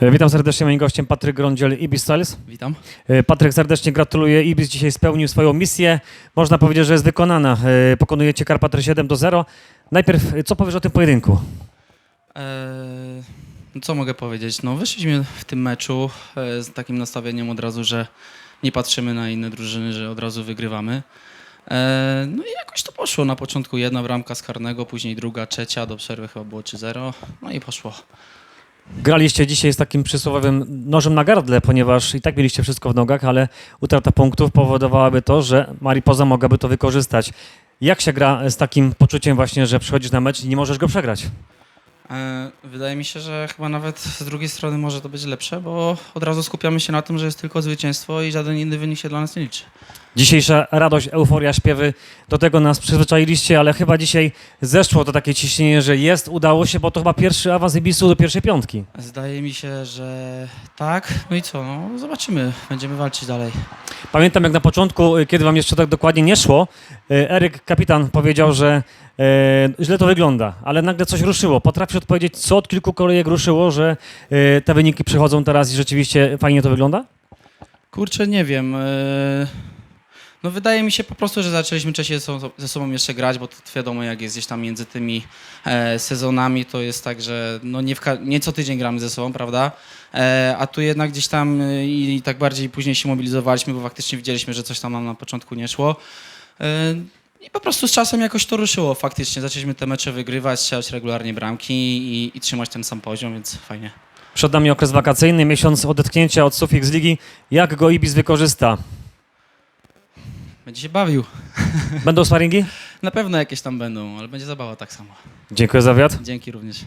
E, Witam serdecznie, moim gościem Patryk Grądziel, Ibis Styles. Witam. E, Patryk, serdecznie gratuluję. Ibis dzisiaj spełnił swoją misję. Można powiedzieć, że jest wykonana. E, Pokonujecie Karpatry 7 do 0. Najpierw, co powiesz o tym pojedynku? Eee, co mogę powiedzieć? No, wyszliśmy w tym meczu z takim nastawieniem od razu, że nie patrzymy na inne drużyny, że od razu wygrywamy. Eee, no i jakoś to poszło. Na początku jedna bramka z karnego, później druga, trzecia, do przerwy chyba było 3-0. No i poszło. Graliście dzisiaj z takim przysłowiowym nożem na gardle, ponieważ i tak mieliście wszystko w nogach, ale utrata punktów powodowałaby to, że Mariposa mogłaby to wykorzystać. Jak się gra z takim poczuciem właśnie, że przychodzisz na mecz i nie możesz go przegrać? E, Wydaje mi się, że chyba nawet z drugiej strony może to być lepsze, bo od razu skupiamy się na tym, że jest tylko zwycięstwo i żaden inny wynik się dla nas nie liczy. Dzisiejsza radość, euforia, śpiewy, do tego nas przyzwyczailiście, ale chyba dzisiaj zeszło to takie ciśnienie, że jest, udało się, bo to chyba pierwszy awans Ibisu do pierwszej piątki. Zdaje mi się, że tak. No i co? No, zobaczymy. Będziemy walczyć dalej. Pamiętam jak na początku, y, kiedy wam jeszcze tak dokładnie nie szło, y, Eryk, kapitan, powiedział, że e, źle to wygląda, ale nagle coś ruszyło. Potrafisz odpowiedzieć, co od kilku kolejek ruszyło, że e, te wyniki przychodzą teraz i rzeczywiście fajnie to wygląda? Kurczę, nie wiem. e, No wydaje mi się po prostu, że zaczęliśmy wcześniej ze sobą, ze sobą jeszcze grać, bo to wiadomo jak jest gdzieś tam między tymi e, sezonami, to jest tak, że no nie, nie co tydzień gramy ze sobą, prawda? E, a tu jednak gdzieś tam e, i, i tak bardziej później się mobilizowaliśmy, bo faktycznie widzieliśmy, że coś tam nam na początku nie szło. E, I po prostu z czasem jakoś to ruszyło faktycznie. Zaczęliśmy te mecze wygrywać, strzelać regularnie bramki i, i trzymać ten sam poziom, więc fajnie. Przed nami okres wakacyjny, miesiąc odetchnięcia od Sufix Ligi. Jak go Ibis wykorzysta? Będzie się bawił. Będą sparingi? Na pewno jakieś tam będą, ale będzie zabawa tak samo. Dziękuję za wywiad. Dzięki również.